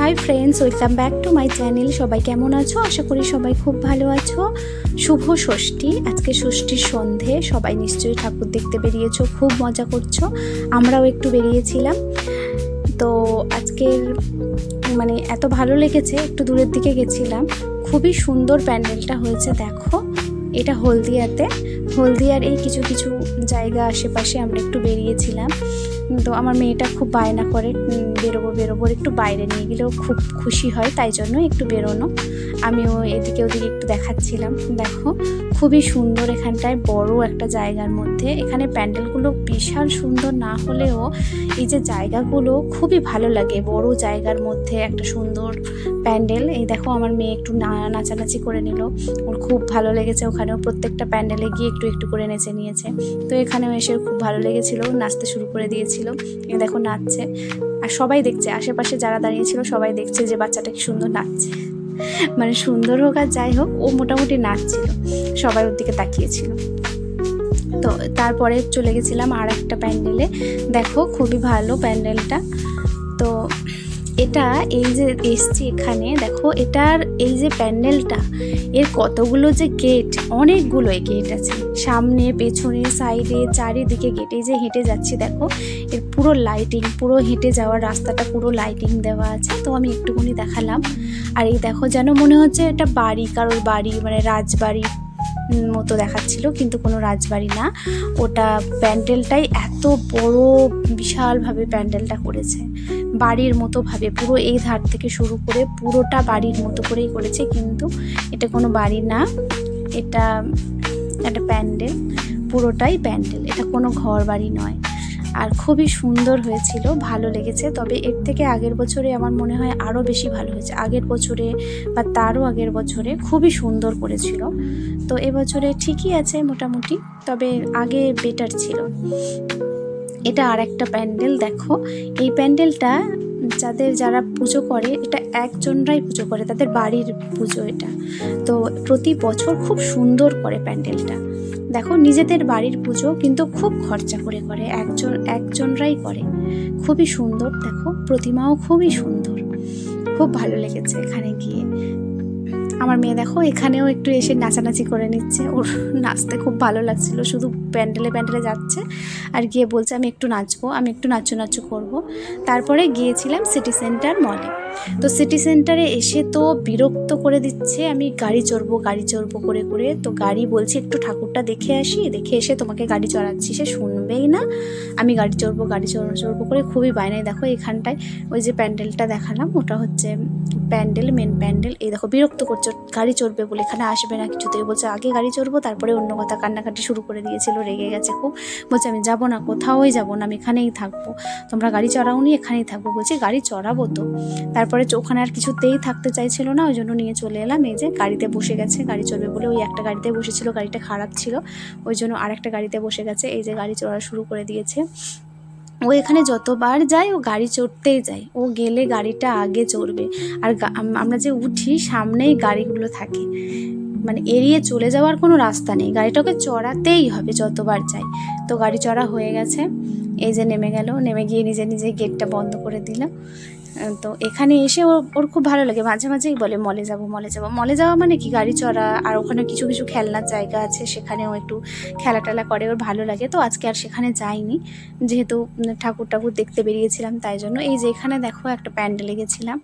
Hi friends welcome back to my channel সবাই কেমন আছো? আশা করি সবাই খুব ভালো আছো। শুভ ষষ্ঠী। আজকে ষষ্ঠীর সন্ধে। সবাই নিশ্চয়ই ঠাকুর দেখতে বেরিয়েছো, খুব মজা করছ। আমরাও একটু বেরিয়েছিলাম। তো আজকের মানে এত ভালো লেগেছে, একটু দূরের দিকে গেছিলাম। খুবই সুন্দর প্যান্ডেলটা হয়েছে, দেখো। এটা হলদিয়াতে। হলদিয়ার এই কিছু কিছু জায়গা আশেপাশে আমরা একটু বেরিয়েছিলাম। তো আমার মেয়েটা খুব বায়না করে বেরোবো বেরোবো, একটু বাইরে নিয়ে গেলেও খুব খুশি হয়, তাই জন্য একটু বেরোনো। আমিও এদিকে ওদিকে একটু দেখাচ্ছিলাম। দেখো, খুবই সুন্দর এখানটায়, বড় একটা জায়গার মধ্যে। এখানে প্যান্ডেলগুলো বিশাল সুন্দর, না হলেও এই যে জায়গাগুলো খুবই ভালো লাগে। বড় জায়গার মধ্যে একটা সুন্দর প্যান্ডেল। এই দেখো, আমার মেয়ে একটু নাচানাচি করে নিল। ওর খুব ভালো লেগেছে ওখানেও। প্রত্যেকটা প্যান্ডেলে গিয়ে একটু একটু করে নেচে নিয়েছে। তো এখানেও এসে খুব ভালো লেগেছিল, নাচতে শুরু করে দিয়েছিল। এই দেখো, নাচছে। আর সবাই দেখছে, আশেপাশে যারা দাঁড়িয়েছিল সবাই দেখছে যে বাচ্চাটা কি সুন্দর নাচছে। মানে সুন্দর হোক আর যাই হোক, ও মোটামুটি নাচছিল, সবাই ওর দিকে তাকিয়েছিল। তো তারপরে চলে গেছিলাম আর একটা প্যান্ডেলে। দেখো খুবই ভালো প্যান্ডেলটা। তো এটা এই যে এসছি এখানে, দেখো এটার এই যে প্যান্ডেলটা, এর কতগুলো যে গেট, অনেকগুলো গেট আছে। সামনে, পেছনে, সাইডে, চারিদিকে গেটে যে হেঁটে যাচ্ছি দেখো, এর পুরো লাইটিং পুরো হেঁটে যাওয়ার রাস্তাটা পুরো লাইটিং দেওয়া আছে, তো আমি একটুখানি দেখালাম। আর এই দেখো যেন মনে হচ্ছে এটা বাড়ি, কারোর বাড়ি মানে রাজবাড়ি মতো দেখাচ্ছিল, কিন্তু কোনো রাজবাড়ি না। ওটা প্যান্ডেলটাই এত বড়, বিশালভাবে প্যান্ডেলটা করেছে। বাড়ির মতো ভাবে, পুরো এই ধার থেকে শুরু করে পুরোটা বাড়ির মতো করেই করেছে, কিন্তু এটা কোনো বাড়ি না, এটা একটা প্যান্ডেল, পুরোটাই প্যান্ডেল, এটা কোনো ঘর বাড়ি নয়। আর খুবই সুন্দর হয়েছিল, ভালো লেগেছে, তবে এর থেকে আগের বছরে আমার মনে হয় আরও বেশি ভালো হয়েছে। আগের বছরে বা তারও আগের বছরে খুবই সুন্দর করেছিল। তো এবছরে ঠিকই আছে মোটামুটি, তবে আগে বেটার ছিল। এটা আর একটা প্যান্ডেল, দেখো। এই প্যান্ডেলটা যাদের যারা পুজো করে, এটা একজনরাই পুজো করে, তাদের বাড়ির পুজো এটা। তো প্রতি বছর খুব সুন্দর করে প্যান্ডেলটা। দেখো, নিজেদের বাড়ির পুজো কিন্তু খুব খরচা করে করে, একজন, একজনরাই করে। খুবই সুন্দর, দেখো, প্রতিমাও খুবই সুন্দর। খুব ভালো লেগেছে এখানে গিয়ে। আমার মেয়ে দেখো, এখানেও একটু এসে নাচানাচি করে নিচ্ছে। ওর নাচতে খুব ভালো লাগছিল, শুধু প্যান্ডেলে প্যান্ডেলে যাচ্ছে। আর গিয়ে বলছে, আমি একটু নাচবো, আমি একটু নাচু নাচু করব। তারপরে গিয়েছিলাম সিটি সেন্টার মলে। তো সিটি সেন্টারে এসে তো বিরক্ত করে দিচ্ছে, আমি গাড়ি চড়বো গাড়ি চড়বো করে করে। তো গাড়ি বলছি, একটু ঠাকুরটা দেখে আসি। দেখে এসে তোমাকে গাড়ি চড়াচ্ছি, সে শুনবেই না। আমি গাড়ি চড়বো গাড়ি চড়বো চড়বো করে খুবই বায়নায়, দেখো এখানটায় ওই যে প্যান্ডেলটা দেখালাম, ওটা হচ্ছে প্যান্ডেল, মেন প্যান্ডেল, এই দেখো বিরক্ত করছে গাড়ি চড়বে বলে এখানে আসবে না কিছুতেই বলছে, আগে গাড়ি চড়বো, তারপরে অন্য কথা। কান্নাকাটি শুরু করে দিয়েছিল, রেগে গেছে খুব। বলছে, আমি যাব না, কোথাওই যাব না, আমি এখানেই থাকব। তোমরা গাড়ি চড়াওনি, এখানেই থাকব। বলছি, গাড়ি চড়াবো তো। তারপরে ওখানে আর কিছুতেই থাকতে চাইছিল না, ওই জন্য নিয়ে চলে এলাম। এই যে গাড়িতে বসে গেছে, গাড়ি চড়বে বলে ওই একটা গাড়িতে বসেছিল, গাড়িটা খারাপ ছিল। ওই জন্য আর একটা গাড়িতে বসে গেছে। এই যে গাড়ি চড়া শুরু করে দিয়েছে। ও এখানে যতবার যায় ও গাড়ি চড়তেই যায়। ও গেলে গাড়িটা আগে চড়বে। আর আমরা যে উঠি সামনেই গাড়িগুলো থাকে। মানে এড়িয়ে চলে যাওয়ার কোনো রাস্তা নেই। গাড়িটাকে চড়াতেই হবে যতবার যাই তো গাড়ি চড়া হয়ে গেছে। এই যে নেমে গেল। নেমে গিয়ে নিজে নিজে গেটটা বন্ধ করে দিল আহ, তো এখানে এসে ওর ওর খুব ভালো লাগে। মাঝে মাঝেই বলে, মলে যাব মলে যাব। মলে যাওয়া মানে কি? গাড়ি চড়া, আর ওখানে কিছু কিছু খেলনার জায়গা আছে, সেখানেও একটু খেলা টেলা করে, ওর ভালো লাগে। তো আজকে আর সেখানে যাইনি। যেহেতু ঠাকুর ঠাকুর দেখতে বেরিয়েছিলাম, তাই জন্য এই যে এখানে দেখো একটা প্যান্ডেলে গেছিলাম।